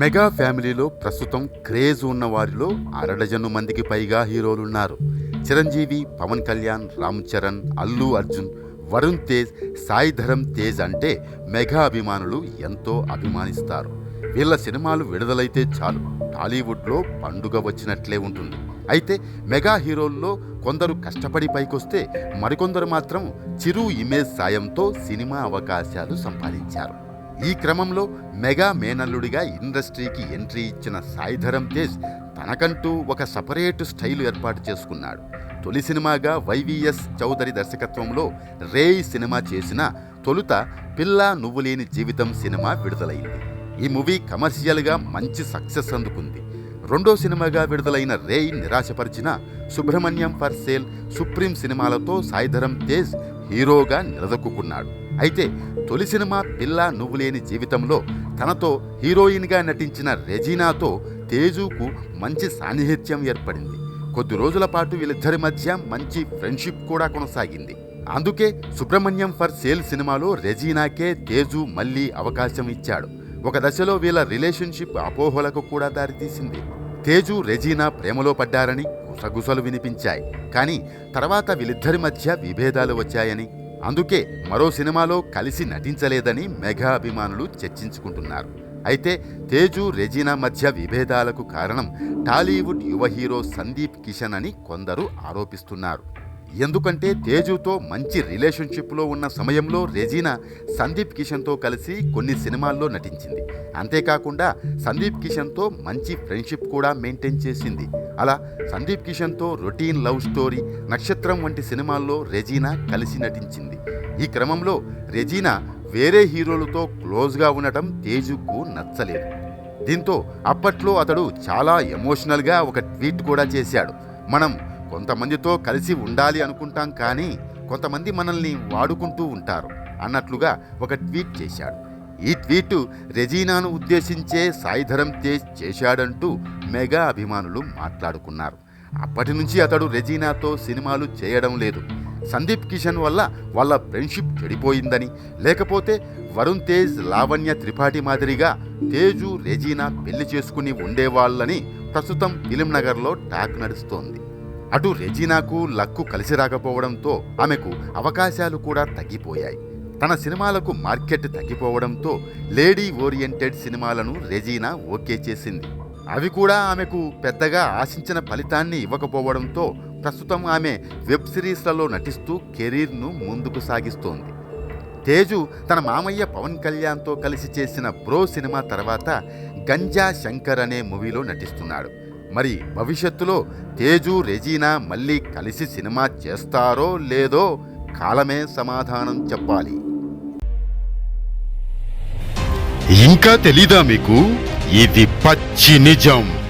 Mega ఫ్యామిలీలో ప్రస్తుతం craze ఉన్న వారిలో అరడజను మందికి పైగా హీరోలున్నారు. చిరంజీవి పవన్ కళ్యాణ్ రామ్ చరణ్ అల్లు అర్జున్ వరుణ్ తేజ్ సాయి ధరమ్ తేజ్ అంటే మెగా అభిమానులు ఎంతో అభిమానిస్తారు. వీళ్ళ సినిమాలు విడుదలైతే చాలు. టాలీవుడ్లో పండుగ వచ్చినట్లే ఉంటుంది. అయితే మెగా హీరోల్లో కొందరు కష్టపడి పైకొస్తే మరికొందరు మాత్రం చిరు ఇమేజ్ సాయంతో సినిమా అవకాశాలు సంపాదించారు. ఈ క్రమంలో మెగా మేనల్లుడిగా ఇండస్ట్రీకి ఎంట్రీ ఇచ్చిన సాయిధరం తేజ్ తనకంటూ ఒక సపరేట్ స్టైల్ ఏర్పాటు చేసుకున్నాడు. తొలి సినిమాగా వైవిఎస్ చౌదరి దర్శకత్వంలో రేయ్ సినిమా చేసిన తొలుత పిల్ల నువ్వు లేని జీవితం సినిమా విడుదలైంది. ఈ మూవీ కమర్షియల్గా మంచి సక్సెస్ అందుకుంది. రెండో సినిమాగా విడుదలైన రేయ్ నిరాశపరిచిన సుబ్రహ్మణ్యం ఫర్ సేల్ సుప్రీం సినిమాలతో సాయిధరం తేజ్ హీరోగా నిలదొక్కున్నాడు అయితే తొలి సినిమా పిల్ల నువ్వు లేని జీవితంలో తనతో హీరోయిన్గా నటించిన రెజీనాతో తేజుకు మంచి సాన్నిహిత్యం ఏర్పడింది. కొద్ది రోజుల పాటు వీళ్ళిద్దరి మధ్య మంచి ఫ్రెండ్షిప్ కూడా కొనసాగింది. అందుకే సుబ్రహ్మణ్యం ఫర్ సేల్ సినిమాలో రెజీనాకే తేజు మళ్ళీ అవకాశం ఇచ్చాడు. ఒక దశలో వీళ్ళ రిలేషన్షిప్ అపోహలకు కూడా దారితీసింది. తేజు రెజీనా ప్రేమలో పడ్డారని గుసగుసలు వినిపించాయి. కానీ తర్వాత వీళ్ళిద్దరి మధ్య విభేదాలు వచ్చాయని అందుకే మరో సినిమాలో కలిసి నటించలేదని మెగా అభిమానులు చర్చించుకుంటున్నారు. అయితే తేజు రెజీనా మధ్య విభేదాలకు కారణం టాలీవుడ్ యువ హీరో సందీప్ కిషన్ అని కొందరు ఆరోపిస్తున్నారు. ఎందుకంటే తేజుతో మంచి రిలేషన్షిప్లో ఉన్న సమయంలో రెజీనా సందీప్ కిషన్తో కలిసి కొన్ని సినిమాల్లో నటించింది. అంతేకాకుండా సందీప్ కిషన్తో మంచి ఫ్రెండ్షిప్ కూడా మెయింటైన్ చేసింది. అలా సందీప్ కిషన్తో రొటీన్ లవ్ స్టోరీ నక్షత్రం వంటి సినిమాల్లో రెజీనా కలిసి నటించింది. ఈ క్రమంలో రెజీనా వేరే హీరోలతో క్లోజ్గా ఉండటం తేజుకు నచ్చలేదు. దీంతో అప్పట్లో అతడు చాలా ఎమోషనల్గా ఒక ట్వీట్ కూడా చేశాడు. మనం కొంతమందితో కలిసి ఉండాలి అనుకుంటాం కానీ కొంతమంది మనల్ని వాడుకుంటూ ఉంటారు అన్నట్లుగా ఒక ట్వీట్ చేశాడు. ఈ ట్వీట్ రెజీనాను ఉద్దేశించే సాయిధరం తేజ్ చేశాడంటూ మెగా అభిమానులు మాట్లాడుకున్నారు. అప్పటి నుంచి అతడు రెజీనాతో సినిమాలు చేయడం లేదు. సందీప్ కిషన్ వల్ల వాళ్ళ ఫ్రెండ్షిప్ చెడిపోయిందని లేకపోతే వరుణ్ తేజ్ లావణ్య త్రిపాఠి మాదిరిగా తేజు రెజీనా పెళ్ళి చేసుకుని ఉండేవాళ్ళని ప్రస్తుతం ఫిలిం నగర్లో టాక్ నడుస్తోంది. అటు రెజీనాకు లక్కు కలిసి రాకపోవడంతో ఆమెకు అవకాశాలు కూడా తగ్గిపోయాయి. తన సినిమాలకు మార్కెట్ తగ్గిపోవడంతో లేడీ ఓరియంటెడ్ సినిమాలను రెజీనా ఓకే చేసింది. అవి కూడా ఆమెకు పెద్దగా ఆశించిన ఫలితాన్ని ఇవ్వకపోవడంతో ప్రస్తుతం ఆమె వెబ్ సిరీస్లలో నటిస్తూ కెరీర్ను ముందుకు సాగిస్తోంది. తేజు తన మామయ్య పవన్ కళ్యాణ్తో కలిసి చేసిన బ్రో సినిమా తర్వాత గంజా శంకర్ అనే మూవీలో నటిస్తున్నాడు. మరి భవిష్యత్తులో తేజు రెజీనా మళ్ళీ కలిసి సినిమా చేస్తారో లేదో కాలమే సమాధానం చెప్పాలి. ఇంకా తెలీదా మీకు? ఇది పచ్చి నిజం.